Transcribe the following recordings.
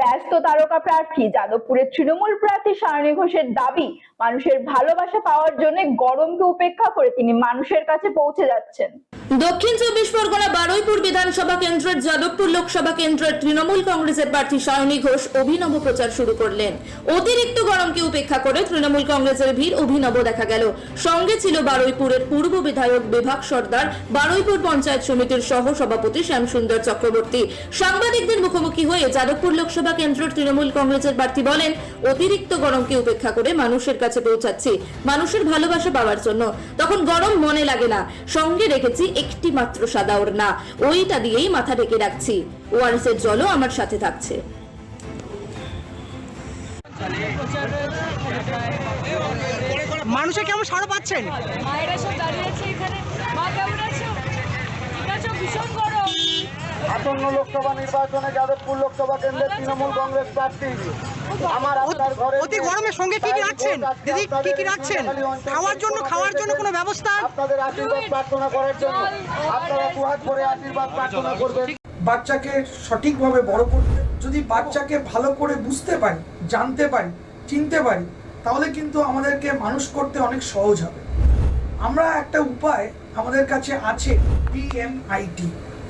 ব্যস্ত তারকা প্রার্থী যাদবপুরের তৃণমূল প্রার্থী সায়নী ঘোষের দাবি, মানুষের ভালোবাসা পাওয়ার জন্য গরমকে উপেক্ষা করে তিনি মানুষের কাছে পৌঁছে যাচ্ছেন। দক্ষিণ চব্বিশ পরগনা বারুইপুর বিধানসভা কেন্দ্রের যাদবপুর লোকসভা কেন্দ্রের তৃণমূল কংগ্রেসের প্রার্থী সায়নী ঘোষ অভিনব প্রচার শুরু করলেন। অতিরিক্ত গরমকে উপেক্ষা করে তৃণমূল কংগ্রেসের ভিড় অভিনব দেখা গেল। সঙ্গে ছিল বারুইপুরের পূর্ব বিধায়ক বিভাগ সর্দার, বারুইপুর পঞ্চায়েত সমিতির সহ সভাপতি শ্যামসুন্দর চক্রবর্তী। সাংবাদিকদের মুখোমুখি হয়ে যাদবপুর লোকসভা কেন্দ্রের তৃণমূল কংগ্রেসের প্রার্থী বলেন, অতিরিক্ত গরমকে উপেক্ষা করে মানুষের কাছে পৌঁছাচ্ছি। মানুষের ভালোবাসা পাওয়ার জন্য। তখন গরম মনে লাগে না। সঙ্গে রেখেছি একটি মাত্র সাদা ওড়না। ওইটা দিয়েই মাথা ঢেকে রাখছি। ওয়ারেসের জলও আমার সাথে থাকছে। মানুষে কেমন সাড়া পাচ্ছেন? মায়েরা সব দাঁড়িয়ে আছে এখানে মা কেমন আছো ঠিক আছে ভীষণ গরম আসন্ন লোকসভা নির্বাচনে যাদবপুর লোকসভা কেন্দ্রের তৃণমূল কংগ্রেস প্রার্থী। আমার আপনার ঘরে অতি গরমের সঙ্গে কি কি রাখছেন? দিদি কি কি রাখছেন? খাওয়ার জন্য খাওয়ার জন্য কোনো ব্যবস্থা? আপনাদের আশীর্বাদ প্রার্থনা করার জন্য। আপনারা দুহাত ভরে আশীর্বাদ প্রার্থনা করবেন। বাচ্চাকে সঠিকভাবে বড় করতে যদি বাচ্চাকে ভালো করে বুঝতে পারি জানতে পারি চিনতে পারি তাহলে কিন্তু আমাদেরকে মানুষ করতে অনেক সহজ হবে। আমরা একটা উপায় আমাদের কাছে আছে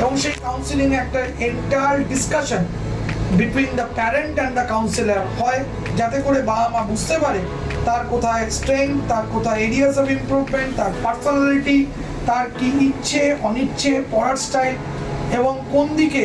এবং সেই কাউন্সিলিং একটা enter discussion between the parent and the counsellor হয়, যাতে করে বাবা মা বুঝতে পারে তার কোথায় স্ট্রেংথ তার কোথায় এরিয়াস অফ ইমপ্রুভমেন্ট তার পার্সোনালিটি তার কি ইচ্ছে, অনিচ্ছে, পড়ার স্টাইল এবং কোন দিকে